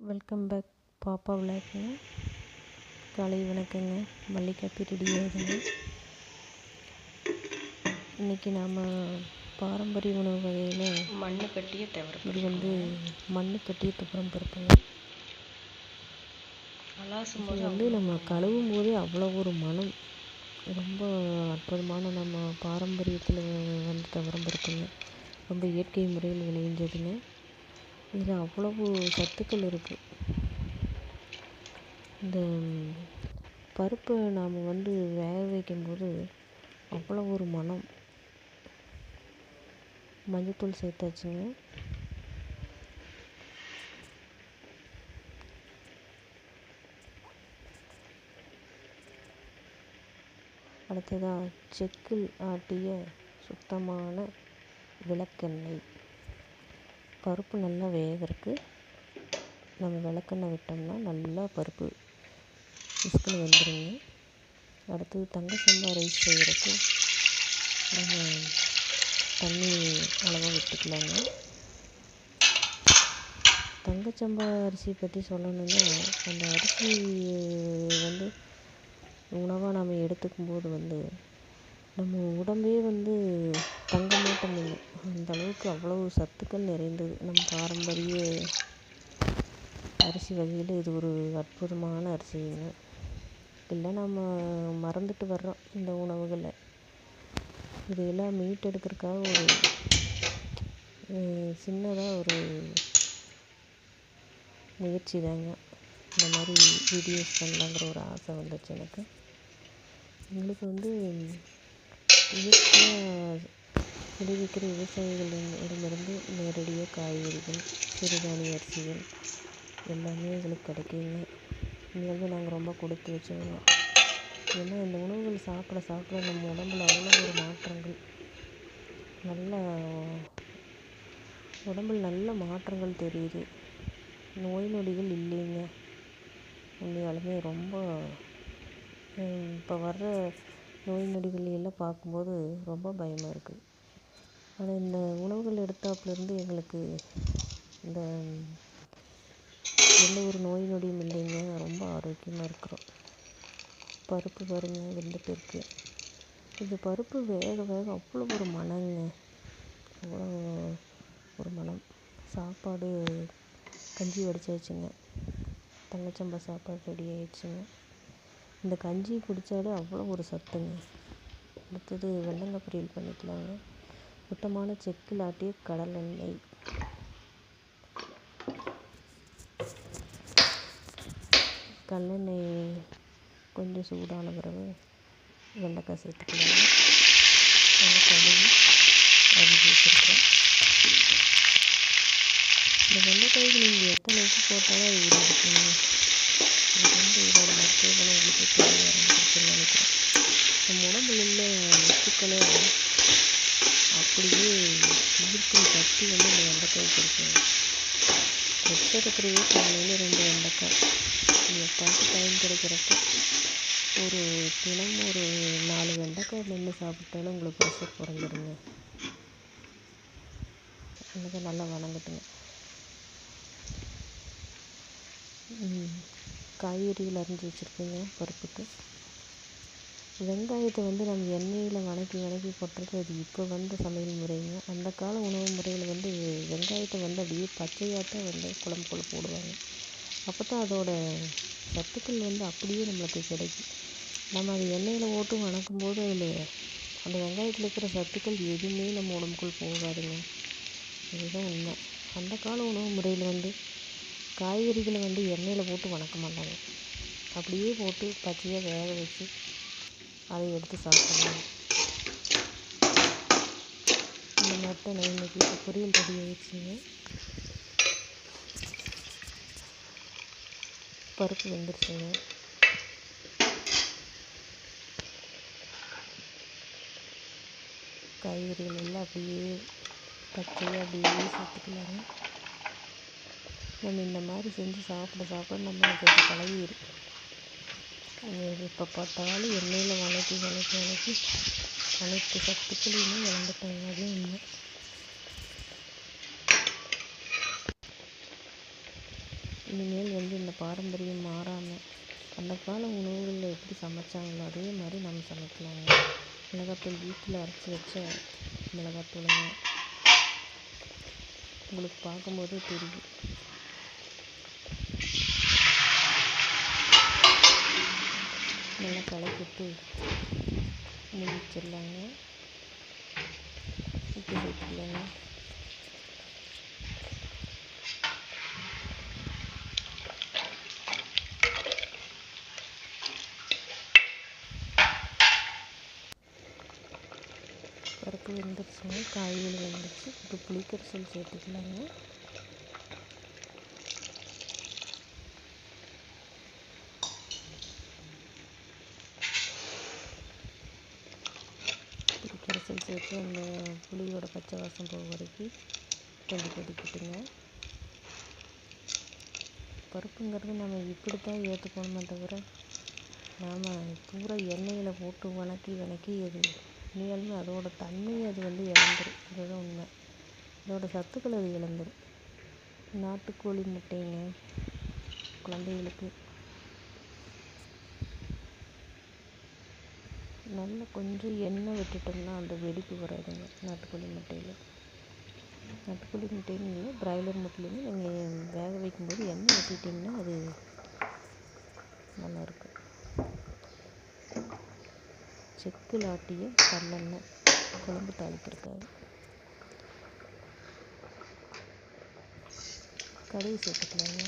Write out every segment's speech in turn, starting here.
Welcome back பாப்பா விளாக்குங்க காலை வணக்கங்க. மல்லிகாப்பி ரெடி ஆகுதுங்க. இன்றைக்கி நாம் பாரம்பரிய உணவு வகையில் மண்ணு கட்டிய தவிர இது வந்து மண்ணு கட்டிய துவரம் பருப்புங்க. இது வந்து நம்ம கழுவும் போதே அவ்வளோ ஒரு மனம் ரொம்ப அற்புதமான நம்ம பாரம்பரியத்தில் வந்து துவரம் பருப்புங்க. ரொம்ப இயற்கை முறையில் விளைஞ்சதுங்க. இதில் அவ்வளவு சத்துக்கள் இருக்குது இந்த பருப்பை நாம் வந்து வேக வைக்கும்போது அவ்வளோ ஒரு மனம் மஞ்சத்தூள் சேர்த்தாச்சுங்க. அடுத்ததாக செக்கில் ஆட்டிய சுத்தமான விளக்கெண்ணெய். பருப்பு நல்லா வேகறதுக்கு நம்ம விளக்கெண்ணெய் விட்டோம்னா நல்லா பருப்பு விஸ்கில் வெந்துருங்க. அடுத்தது தங்க சம்பா ரைஸ் செய்கிறதுக்கு நம்ம தண்ணி அளவாக விட்டுக்கலாங்க. தங்கச்சம்பா அரிசி பற்றி சொல்லணுன்னா அந்த அரிசி வந்து உணவாக நாம் எடுத்துக்கும் போது வந்து நம்ம உடம்பே வந்து தங்கமாட்டம் இல்லை அந்த அளவுக்கு அவ்வளவு சத்துக்கள் நிறைந்தது. நம் பாரம்பரிய அரிசி வகையில் இது ஒரு அற்புதமான அரிசிங்க இல்லை நம்ம மறந்துட்டு வர்றோம் இந்த உணவுகளை. இதையெல்லாம் மீட்டெடுக்கிறதுக்காக ஒரு சின்னதாக ஒரு முயற்சி தாங்க. இந்த மாதிரி வீடியோஸ் பண்ணலாங்கிற ஒரு ஆசை வந்துச்சு எனக்கு. எங்களுக்கு வந்து இயற்கையாக விளைவிக்கிற விவசாயிகளிடமிருந்து நேரடியாக காய்கறிகள் சிறுதானிய அரிசிகள் எல்லாமே எங்களுக்கு கிடைக்குங்க. இங்கேருந்து நாங்கள் ரொம்ப கொடுத்து வச்சோங்க. ஏன்னா இந்த உணவுகள் சாப்பிட சாப்பிட நம்ம உடம்புல அவ்வளோ ஒரு மாற்றங்கள். நல்ல உடம்புல நல்ல மாற்றங்கள் தெரியுது. நோய் நொடிகள் இல்லைங்க. உண்மையாலுமே ரொம்ப இப்போ வர்ற நோய் நொடிகள் எல்லாம் பார்க்கும்போது ரொம்ப பயமாக இருக்குது ஆனால் இந்த உணவுகள் எடுத்தாப்புலேருந்து எங்களுக்கு இந்த எந்த ஒரு நோய் நொடியும் இல்லைங்க. ரொம்ப ஆரோக்கியமாக இருக்கிறோம். பருப்பு பாருங்க வெந்துட்டு இருக்கு இந்த பருப்பு வேக வேக அவ்வளோ ஒரு மணங்க அவ்வளோ ஒரு மனம் சாப்பாடு கஞ்சி வடிச்சாச்சுங்க. தங்கச்சம்பா சாப்பாடு ரெடி ஆயிடுச்சுங்க. இந்த கஞ்சி குடித்தாலே அவ்வளோ ஒரு சத்துங்க. அடுத்தது வெள்ளங்க பொரியல் பண்ணிக்கலாங்க. சுத்தமான செக்கில் ஆட்டிய கடல் எண்ணெய். கடலெண்ணெய் கொஞ்சம் சூடான பிறகு வெண்டைக்காய் சேர்த்துக்கலாம். நல்லா கழுவி அரிஞ்சு வச்சுருக்கேன் இந்த வெண்டைக்காய்க்கு நீங்கள் எத்தனை உப்பு போட்டாலும் அது உருவாக்குங்க இது வந்து இதோட மருத்துவ உங்களுக்கு தேவையாக இருந்துச்சுன்னு நினைக்கிறேன். நம்ம உடம்புல உள்ள உப்புக்களை அப்படியே ஈர்க்கும் சக்தி வந்து இந்த வெண்டைக்காய்க்கு இருக்குங்க ப்ரெஷர் காலையில் ரெண்டு வெண்டைக்காய். எப்போது டைம் கிடைக்கிறப்ப ஒரு தினம் ஒரு நாலு வெண்டைக்காய் மென்று சாப்பிட்டாலும் உங்களுக்கு ப்ரெஷர் குறைஞ்சிருங்க. எனக்கு நல்லா வணங்கட்டுங்க. காய்கறிகள் அரிஞ்சு வச்சுருக்கீங்க பருப்புக்கு. வெங்காயத்தை வந்து நம்ம எண்ணெயில் வதக்கி வதக்கி கொட்டுறது அது இப்போ வந்த சமையல் முறைங்க. அந்த கால உணவு முறையில் வந்து வெங்காயத்தை வந்து அப்படியே பச்சையாகத்தான் வந்து குழம்புக்குள்ள போடுவாங்க. அப்போ தான் அதோட சத்துக்கள் வந்து அப்படியே நம்மளுக்கு கிடைக்கும். நம்ம அது எண்ணெயில் போட்டு வணக்கும் போது அதில் அந்த வெங்காயத்தில் இருக்கிற சத்துக்கள் எதுவுமே நம்ம உடம்புக்குள் போகாதுங்க. இதுதான் உண்மை. அந்த கால உணவு முறையில் வந்து காய்கறிகளை வந்து எண்ணெயில் போட்டு வணக்க மாட்டாங்க. அப்படியே போட்டு பச்சையாக வேக வச்சு அதை எடுத்து சாப்பிடலாம் இந்த மாதிரி இன்றைக்கி இப்போ பொரியல் ரெடி ஆயிடுச்சுங்க. பருப்பு வெந்துருச்சுங்க. காய்கறிகள் எல்லாம் அப்படியே பச்சையாக அப்படியே சேர்த்துக்கலாங்க. நம்ம இந்த மாதிரி செஞ்சு சாப்பிட சாப்பிட நம்மளுக்கு பழகி பழகிடும் எப்போ பார்த்தாலும் எண்ணெயில் வதக்கி வதக்கி வதக்கி அனைத்து சத்துக்களையுமே இழந்துட்டாங்க அதுவும் உண்மை. இனிமேல் வந்து இந்த பாரம்பரியம் மாறாமல் அந்த கால உணவுகளில் எப்படி சமைச்சாங்களோ அதே மாதிரி நம்ம சமைக்கலாங்க. மிளகாத்தூள் வீட்டில் அரைச்சி வச்ச மிளகாத்தூளுங்க. உங்களுக்கு பார்க்கும்போதே தெரியும். நல்லா கலக்கிட்டு மூடி வச்சிடலாங்க. உப்பு சேர்த்துக்கலாங்க பருப்பு வெந்துருச்சுங்க. காய்கறி வெந்துருச்சு. இப்போ புளிக்கரைசல் சேர்த்துக்கலாங்க. புளிக்கரைசல் சேர்த்து அந்த புளியோட பச்சை வாசம் போக வரைக்கும் கொஞ்சம் கொதிக்கிட்டுங்க. பருப்புங்கிறது நம்ம இப்படி தான் ஏற்றுக்கணுமே தவிர நாம் பூரா எண்ணெயில் போட்டு வணக்கி வணக்கி அது உண்மையாலுமே அதோட தன்மையை அது வந்து இழந்துரும். அதுதான் உண்மை. அதோட சத்துக்கள் அது இழந்துரும். நாட்டுக்கோழி முட்டைங்க குழந்தைகளுக்கு. நல்லா கொஞ்சம் எண்ணெய் விட்டுட்டோம்னா அந்த வெடிப்பு வராதுங்க. நாட்டுக்கோழி முட்டையில். நாட்டுக்கோழி முட்டைன்னு இல்லை பிராய்லர் முட்டையிலுமே நீங்கள் வேக வைக்கும்போது எண்ணெய் ஊற்றிட்டிங்கன்னா அது நல்லாயிருக்கும் செக்கில் ஆட்டிய கடலெண்ணெய் குழம்பு தாளிக்கிறதுக்காக. கடுகு சேர்த்துக்கலாங்க.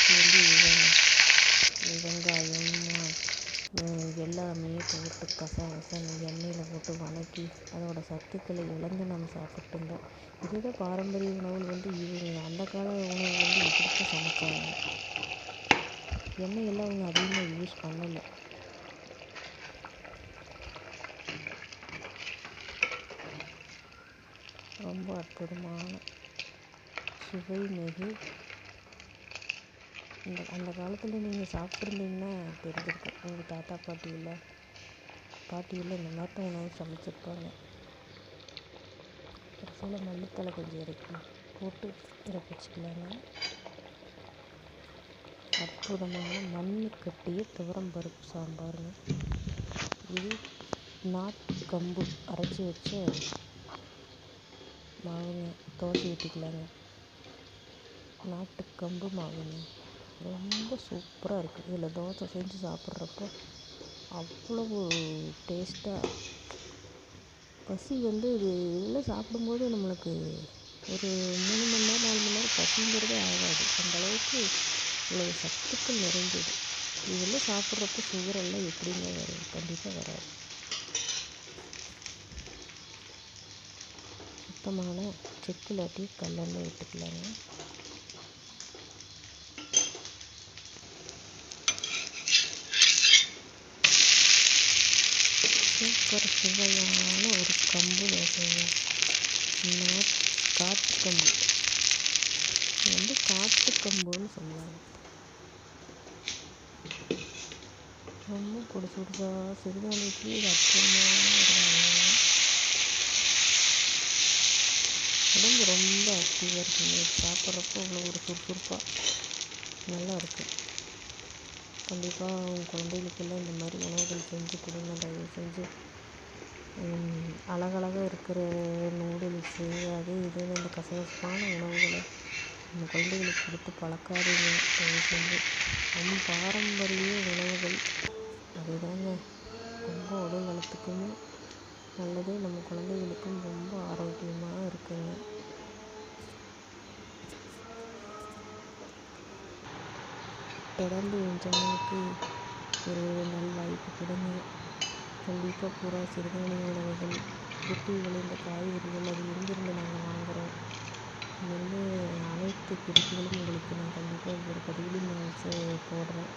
காலத்து வந்து வெங்காயம் எல்லாமே போட்டு கசகசன்னு எண்ணெயில் போட்டு வதக்கி அதோட சத்துக்களை இழந்து நம்ம சாப்பிட்டு இருந்தோம் இதுதான் பாரம்பரிய உணவுகள் வந்து இவங்க அந்த கால உணவு வந்து இப்படித்தான் சமைச்சாங்க எண்ணெயெல்லாம் அவங்க அதிகமாக யூஸ் பண்ணலை ரொம்ப அற்புதமான சுவை மிகு இந்த அந்த காலத்தில் நீங்கள் சாப்பிட்ருந்தீங்கன்னா தெரிஞ்சிருக்கும். உங்கள் தாத்தா பாட்டியில் பாட்டியில் இந்த மாதிரி உணவு சமைச்சிருப்பாங்க. கடைசியில் மல்லித்தலை கொஞ்சம் இறக்கி போட்டு இறக்கி வச்சுக்கலாங்க. அற்புதமான மண் கட்டிய துவரம் பருப்பு சாம்பாருங்க. இது நாட்டு கம்பு அரைச்சி வச்ச மாவுங்க. தோசை ஊற்றிக்கலாங்க நாட்டு கம்பு மாவுங்க. ரொம்ப சூப்பராக இருக்குது இதில் தோசை செஞ்சு சாப்பிட்றப்போ அவ்வளவு டேஸ்ட்டாக பசி வந்து இது இதில் சாப்பிடும்போது நம்மளுக்கு ஒரு மூணு மணி நேரம் நாலு மணி நேரம் பசிங்கிறதே ஆகாது. அந்த அளவுக்கு இவ்வளோ சத்துக்கள் நிறைஞ்சது. இதெல்லாம் சாப்பிட்றப்போ சுகரெல்லாம் எப்படிங்க வரும் கண்டிப்பாக வராது. சுத்தமான செக்கு இல்லாட்டி கல்லெண்ணெய் விட்டுக்கலாங்க. சூப்பர் சுவையான ஒரு கம்பு தோசைங்க. நாட் காட்டு கம்பு. இது வந்து காட்டு கம்புன்னு சொல்லுவாங்க. ரொம்ப பொடிசு சுடுதா சிறுதானியத்துலேயே இது அற்புதமான ஒரு உடம்பு ரொம்ப ஆக்டிவாக இருக்குங்க. இது சாப்பிட்றப்போ அவ்வளோ ஒரு சுறுசுறுப்பாக நல்லா இருக்கும் கண்டிப்பாக உங்கள் குழந்தைகளுக்கெல்லாம் இந்த மாதிரி உணவுகள் செஞ்சு கொடுங்க. தயவு செஞ்சு அழகழகாக இருக்கிற நூடுல்ஸு அது இதுன்னு இந்த கசகசப்பான உணவுகளை நம்ம குழந்தைகளுக்கு கொடுத்து பழக்காதீங்க. தயவு செஞ்சு ரொம்ப பாரம்பரிய உணவுகள் அதுதாங்க. ரொம்ப உடல் நலத்துக்குமே நல்லது. நம்ம குழந்தைகளுக்கும் ரொம்ப ஆரோக்கியமாக இருக்குங்க. தொடர்ந்து என் சேனலுக்கு ஒரு நல்வாய்ப்பு கொடுங்க கண்டிப்பாக பூரா சிறுதானிய உணவுகள் வெட்டி விளைந்த காய்கறிகள் அது எங்கிருந்து நாங்கள் வாங்குகிறோம் இது வந்து அனைத்து குறிப்புகளும் உங்களுக்கு நான் கண்டிப்பாக ஒவ்வொரு பதிவிலையும் நான் போடுறேன்.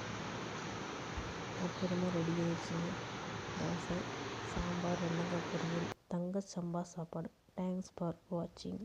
அப்புறமா ரெடி ஆயிடுச்சுங்க. தோசை சாம்பார் வெண்டைக்காய் பொரியல் தங்க சம்பா சாப்பாடு. தேங்க்ஸ் ஃபார் வாட்சிங்